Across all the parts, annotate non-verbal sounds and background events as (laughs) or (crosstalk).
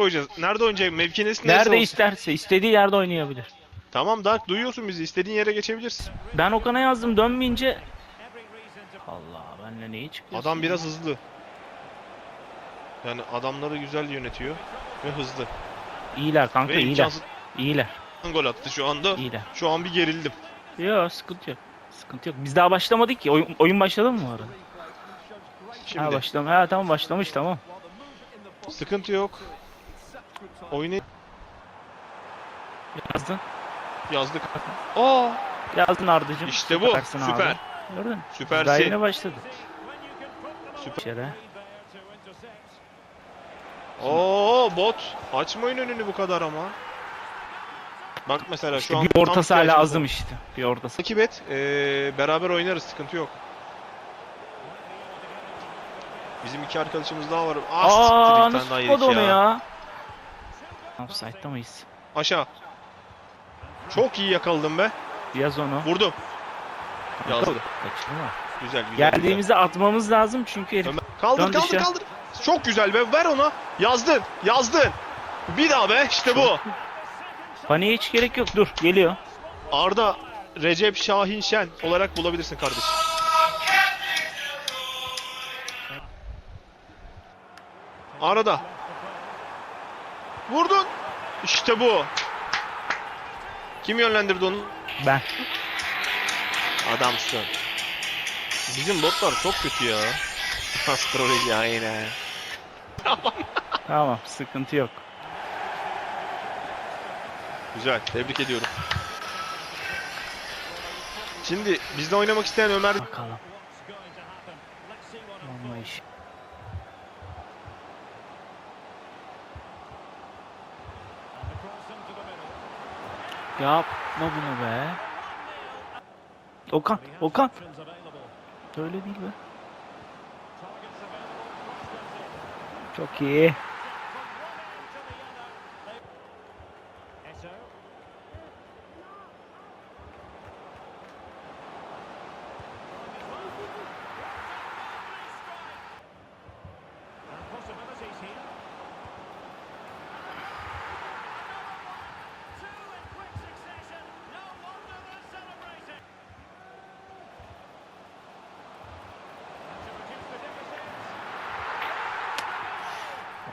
koyacağız. Nerede oynayacak? Mevki neyse Nerede olsun. isterse istediği yerde oynayabilir. Tamam Dark duyuyorsun bizi. İstediğin yere geçebilirsin. Ben Okan'a yazdım dönmeyince Allah benle neyi çıkıyorsun? Adam biraz hızlı. Yani adamları güzel yönetiyor ve hızlı. İyiler kanka Ve iyiler. imkansız İyiler. gol attı şu anda. İyiler. Şu an bir gerildim. Yok sıkıntı yok. Sıkıntı yok. Biz daha başlamadık ki. Oyun, oyun başladı mı bu arada? Şimdi Ha başlam. Ha tamam başlamış tamam. sıkıntı yok. Oyunu Yazdın. yazdık. Aa, Yazdın Ardıcım. İşte bu. Süpersin abi. Süper. Gördün mü? Süpersin. Daha yeni başladı. Süper. İçeri. Oo bot. Açmayın önünü bu kadar ama. Bak mesela İşte şu an bir ortası hala azım işte. Bir ortası. Takip et. Ee, beraber oynarız. Sıkıntı yok. Bizim iki arkadaşımız daha var. Ah, Aa nasıl tutmadı onu ya. Offside'da mıyız? Aşağı. Çok iyi yakaladım be. Yaz onu. Vurdum. Yazdı. Kaçırma. Güzel güzel. Geldiğimizde atmamız lazım çünkü herif. Ömer- Kaldır Dön kaldır dışarı. kaldır. Çok güzel be. Ver ona. Yazdın. Yazdın. Bir daha be. İşte bu. Paniğe hiç gerek yok. Dur geliyor. Arda Recep Şahin Şen olarak bulabilirsin kardeşim. Arada. Vurdun. İşte bu. Kim yönlendirdi onu? Ben. Adamsın. Bizim botlar çok kötü ya. (laughs) Astroloji aynen. Tamam sıkıntı yok. Güzel. Tebrik ediyorum. Şimdi bizde oynamak isteyen Ömer Bakalım. Yapma bunu be. Okan, Okan. Öyle değil be. Çok iyi.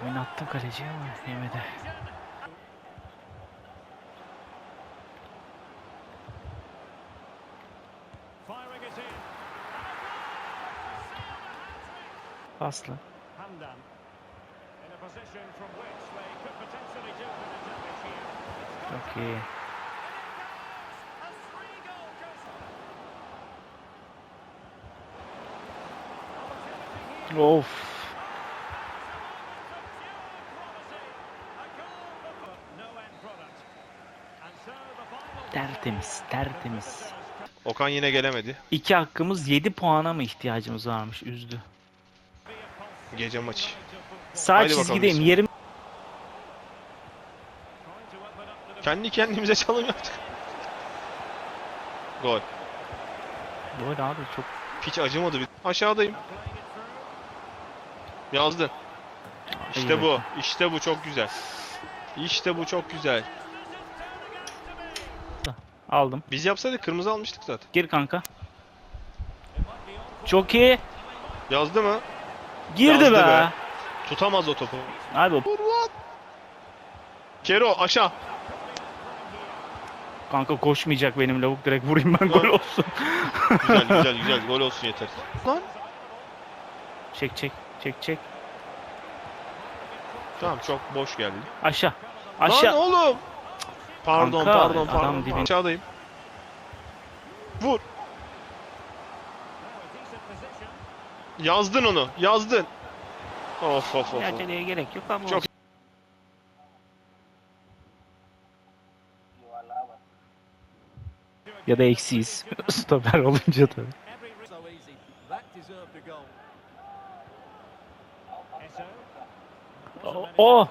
Do with a damage here. Çok iyi. Of. Tertemiz, tertemiz. Okan yine gelemedi. İki hakkımız 7 puana mı ihtiyacımız varmış? Üzdü. Gece maçı. Sağ Haydi çizgideyim. Yerim Kendi kendimize çalım yaptık. Gol. Gol abi çok Hiç acımadı. bir- Aşağıdayım. Yazdın. İşte bu. İşte bu çok güzel. İşte bu çok güzel. Aldım. Biz yapsaydık kırmızı almıştık zaten. Gir kanka. Çok iyi. Yazdı mı? Girdi Yazdı be. be. Tutamaz o topu. Abi o- Kero aşağı. kanka koşmayacak benim lavuk direkt vurayım ben Gol. gol olsun. (laughs) Güzel (laughs) güzel güzel. Gol olsun yeter. Lan. çek çek çek çek. Tamam çok boş geldi. Aşağı. Lan Aşağı. oğlum. Pardon Kanka, pardon adam pardon. dibin- Aşağıdayım. Vur. Yazdın onu. Yazdın. Of of of. of. Aceleye gerek yok ama Çok- olsun. Ya da eksiyiz. (laughs) Stoper olunca tabii. so easy. That deserved a goal. Esso. O. o.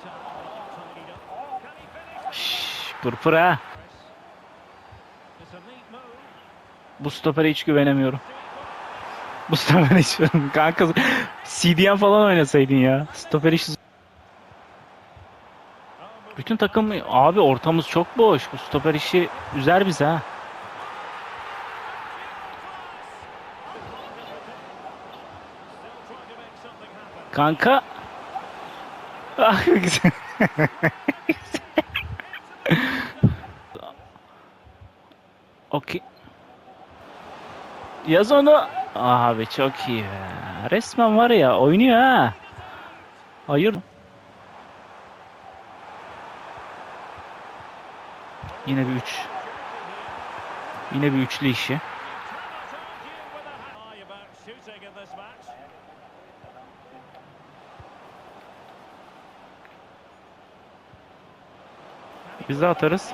Şşş, pırpır ha. It's a neat move. Bu stopere hiç güvenemiyorum. Bu stopere hiç Kanka CDM falan oynasaydın ya. Stoper hiç Bütün takım abi ortamız çok boş. Bu stoper işi üzer bizi ha. Kanka. Ah, güzel. (laughs) Yaz onu. Abi çok iyi be. Resmen var ya oynuyor ha. Hayır. Yine bir üç. Yine bir üçlü işi. Biz de atarız.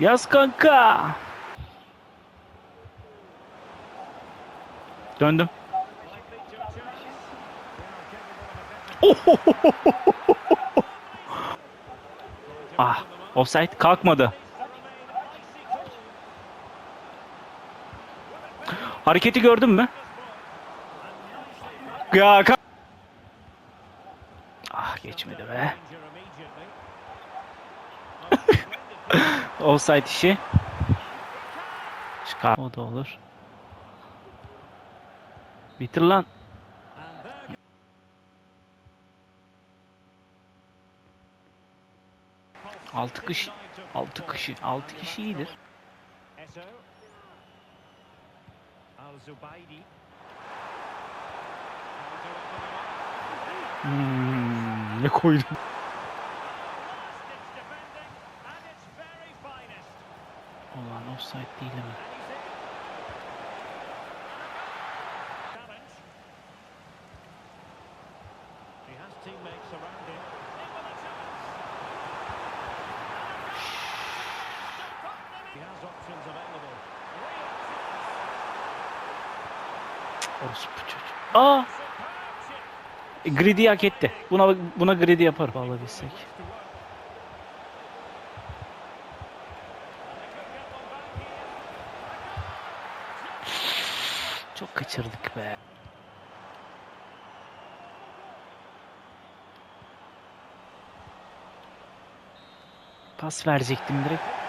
Yaz kanka. Döndüm. (laughs) ah, offside kalkmadı. Hareketi gördün mü? Ya Ah geçmedi be. Offside işi. Çıkar. O da olur. Bitir lan. Altı kişi. Altı kişi. Altı kişi iyidir. Hmm, ne koydum? Aa! Chip. Greedy hak etti. Buna buna greedy yapar. Alabilsek. Çok kaçırdık be. Pas verecektim direkt.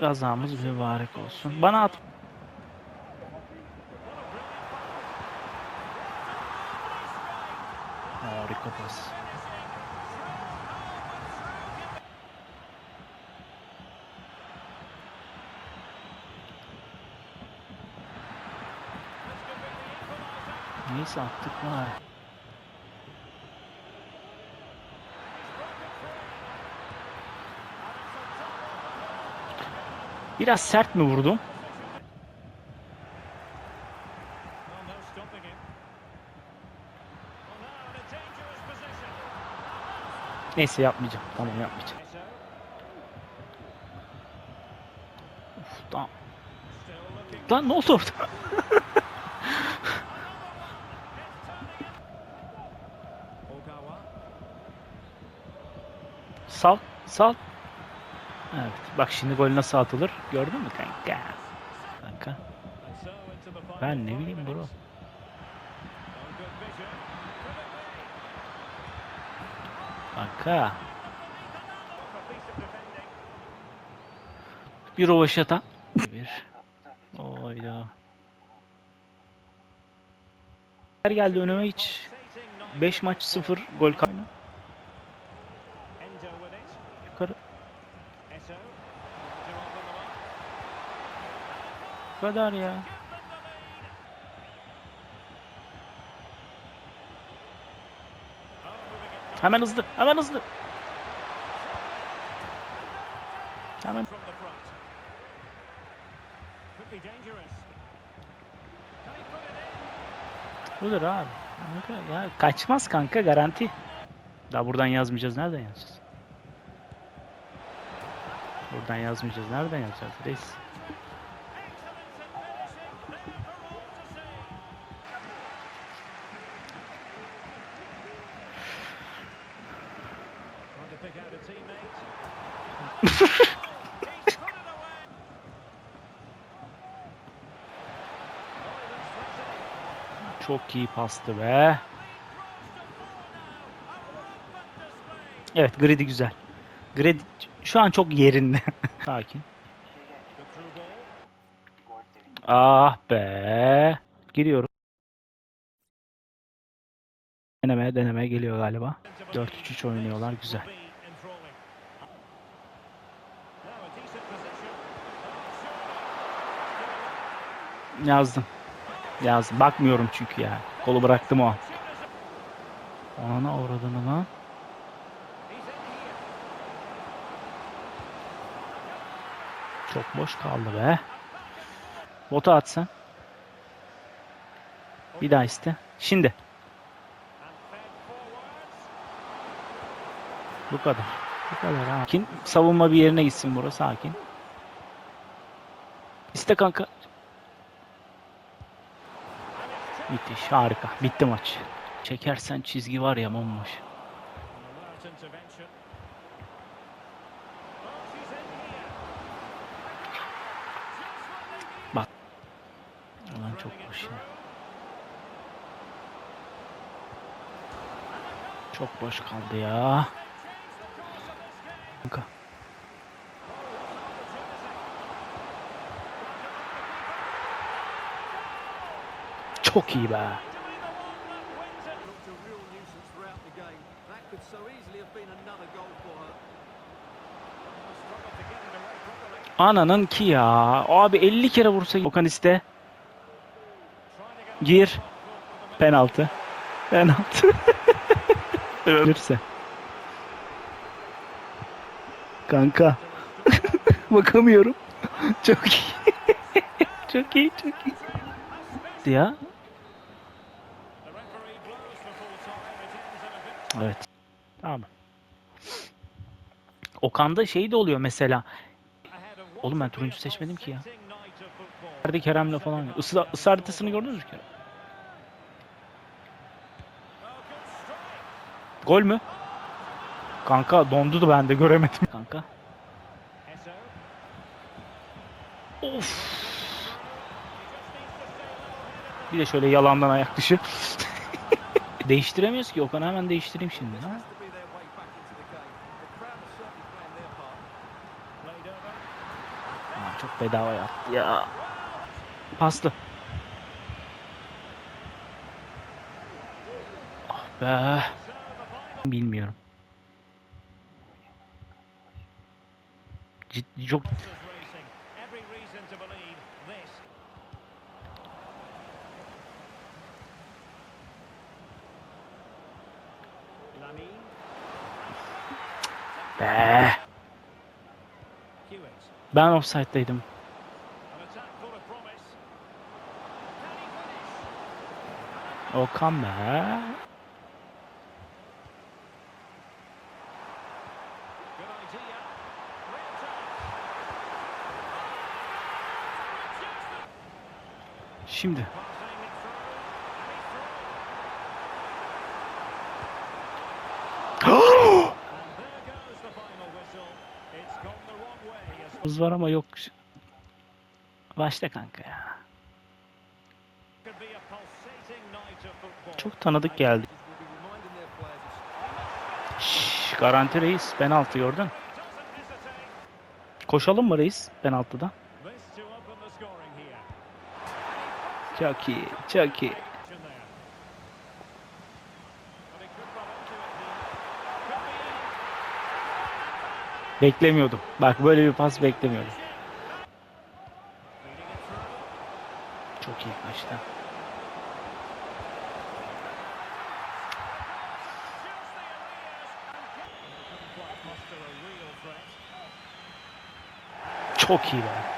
Gazamız mübarek olsun. Bana at. Harika pas. Neyse attık var. Biraz sert mi vurdum? Neyse yapmayacağım. Tamam yapmayacağım. Uf, tamam. Lan ne oldu orada? (laughs) Sal, sal. Evet. Bak şimdi gol nasıl atılır? Gördün mü kanka? Kanka. Ben ne bileyim bro. Kanka. Bir rovaşata. Bir. Oyda. Her geldi önüme hiç. Rotating nine. 5 maç 0 gol kaydı. Bu kadar ya. Hemen hızlı. Hemen hızlı. Hemen. Budur abi. Ya kaçmaz kanka garanti. Daha buradan yazmayacağız. Nereden yazacağız? Buradan yazmayacağız. Nereden yazacağız? Reis. (laughs) Çok iyi pastı be. Evet Grady güzel. Grady şu an çok yerinde. (laughs) Sakin. Ah be. Giriyorum. Deneme deneme geliyor galiba. 4-3-3 oynuyorlar güzel. Yazdım. Yazdım. Bakmıyorum çünkü ya. Kolu bıraktım o. Ona uğradığını lan. Çok boş kaldı be. Bota atsan. Bir daha iste. Şimdi. Bu kadar. Bu kadar. Sakin. Savunma bir yerine gitsin burası sakin. İste kanka. Müthiş harika. Bitti maç. Çekersen çizgi var ya bomboş. An alert intervention. She's in here. Ulan çok boş ya. Çok boş kaldı ya. İt away properly. Ananın ki ya. Abi 50 kere vursa Okan iste. Gir. Penaltı. Penaltı. (laughs) Ölürse. Kanka. (laughs) Bakamıyorum. çok iyi. (laughs) çok iyi, çok iyi. Ya. Evet. Tamam. Okan'da şey de oluyor mesela. Oğlum ben turuncu seçmedim ki ya. Nerede Kerem'le falan. Isı, ısı haritasını gördünüz mü Kerem? Gol mü? Kanka dondu da ben de göremedim. Kanka. Of. Bir de şöyle yalandan ayak dışı. Değiştiremiyoruz ki Okan hemen değiştireyim şimdi. Ha? Aa, çok bedava yaptı ya. Paslı. Ah be. Bilmiyorum. Ciddi çok be. Hewitt. Ben offside'daydım. An attack full Hız var ama yok. Başla kanka ya. Çok tanıdık geldi. Şşş, garanti reis. Penaltı gördün. Koşalım mı reis penaltıda? Çok iyi. Çok iyi. Beklemiyordum. Bak böyle bir pas beklemiyordum. Çok iyi kaçtı. Couldn't quite muster a real threat. Çok iyi be.